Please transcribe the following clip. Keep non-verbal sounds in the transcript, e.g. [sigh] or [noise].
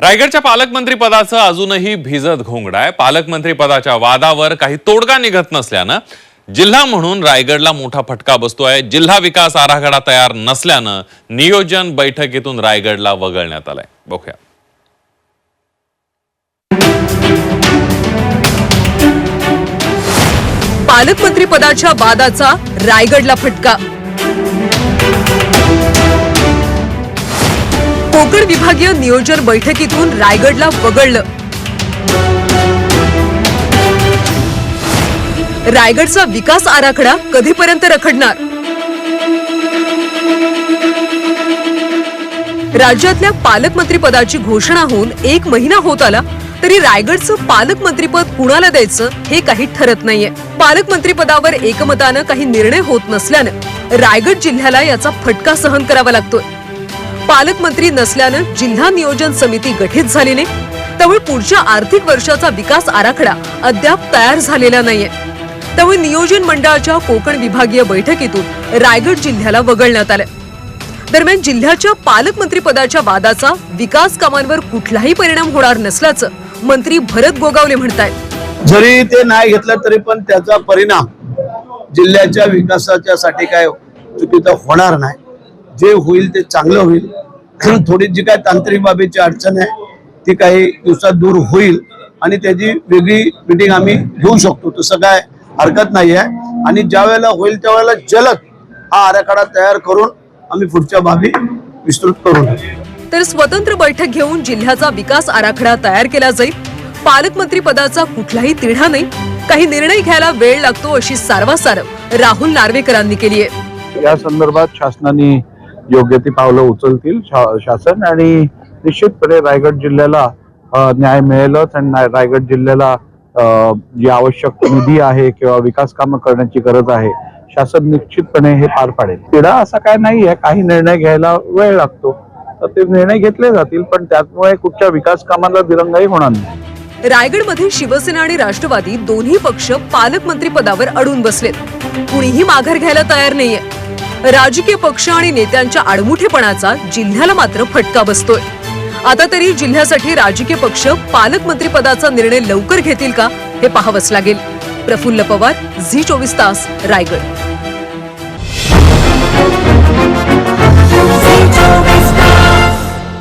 रायगडच्या पालकमंत्रीपदाचं अजूनही भिजत घोंगड आहे. पालकमंत्रीपदाच्या वादावर काही तोडगा निघत नसल्यानं जिल्हा म्हणून रायगडला मोठा फटका बसतोय. जिल्हा विकास आराखडा तयार नसल्यानं नियोजन बैठकीतून रायगडला वगळण्यात आलंय. बघूया. पालकमंत्री पदाच्या वादाचा रायगडला फटका. कोकण विभागीय नियोजन बैठकीतून रायगडला वगळलं. रायगडचा विकास आराखडा कधीपर्यंत रखडणार? राज्यातल्या पालकमंत्रीपदाची घोषणा होऊन एक महिना होत आला तरी रायगडचं पालकमंत्रीपद कुणाला द्यायचं हे काही ठरत नाहीये. पालकमंत्रीपदावर एकमतानं काही निर्णय होत नसल्यानं रायगड जिल्ह्याला याचा फटका सहन करावा लागतोय. पालकमंत्री नसल्यानं जिल्हा नियोजन समिती गठीत झाली नाही त्यामुळे पुढच्या आर्थिक वर्षाचा विकास आराखडा अद्याप तयार झालेला नाहीये. त्यामुळे नियोजन मंडळाच्या कोकण विभागीय बैठकीतून रायगड जिल्ह्याला वगळण्यात आलं दरम्यान जिल्ह्याच्या पालकमंत्री पदाच्या वादाचा विकास कामांवर कुठलाही परिणाम होणार नसल्याचं मंत्री भरत गोगावले म्हणतायत. जरी ते नाही घेतलं तरी पण त्याचा परिणाम जिल्ह्याच्या विकासाच्या साठी काय चुकीचा होणार नाही. जे होईल ते चांगलं होईल. [clears throat] थोडी जी काय तांत्रिक बाबीची अडचण आहे ती काही दिवसात दूर होईल आणि त्याची वेगळी मिटिंग आम्ही घेऊ शकतो. तसं काय हरकत नाही आहे. आणि ज्या वेळेला होईल त्यावेळेला जलद हा आराखडा तयार करून आम्ही पुढच्या बाबी विस्तृत करू. तर स्वतंत्र बैठक घेऊन जिल्ह्याचा विकास आराखडा तयार केला जाईल. पालकमंत्री पदाचा कुठलाही तिढा नाही. काही निर्णय घ्यायला वेळ लागतो अशी सारवासारव राहुल नार्वेकरांनी केली आहे. या संदर्भात शासनाने योग्य ती पावलं उचलतील शा- शासन आणि निश्चितपणे रायगड जिल्ह्याला न्याय मिळेलच आणि रायगड जिल्ह्याला जी आवश्यक निधी आहे किंवा विकास कामं करण्याची गरज आहे शासन निश्चितपणे हे पार पाडेल. तिढा असा काय नाही आहे काही निर्णय घ्यायला वेळ लागतो. तर ते निर्णय घेतले जातील पण त्यामुळे कुठच्या विकास कामाला दिरंगाई होणार नाही. रायगडमध्ये शिवसेना आणि राष्ट्रवादी दोन्ही पक्ष पालकमंत्री पदावर अडून बसलेत. कुणीही माघार घ्यायला तयार नाहीये. राजकीय पक्ष आणि नेत्यांच्या आडमुठेपणाचा जिल्ह्याला मात्र फटका बसतोय. आता तरी जिल्ह्यासाठी राजकीय पक्ष पालकमंत्रीपदाचा निर्णय लवकर घेतील का हे पाहावंच लागेल. प्रफुल्ल पवार झी चोवीस तास रायगड.